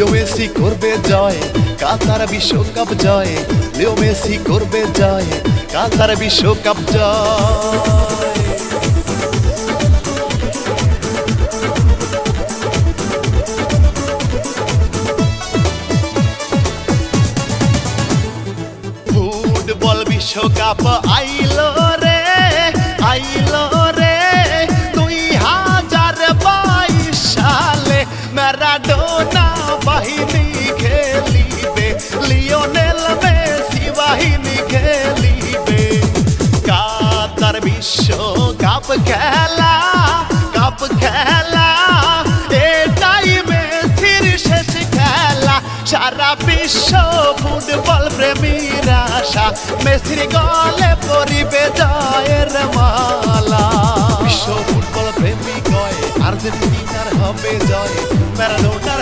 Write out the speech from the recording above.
Leo Messi করবে জয়, কাতার বিশ্বকাপ জয়, Leo Messi করবে জয়, কাতার বিশ্বকাপ জয়। ফুটবল বিশ্বকাপ আইলো রে, আইলো বাহিনী খেলিবে, লিওনেল মেসি বাহিনী খেলিবে। কাতার বিশ্বকাপ খেলা, কাপ খেলা, এটাই মেসির শেষ খেলা। সারা বিশ্ব ফুটবল প্রেমীর আশা, মেসির গলে পরিবে জয়ের মালা। বিশ্ব ফুটবল প্রেমী কয় আর্জেন্টিনার হবে জয়, ম্যারাডোনার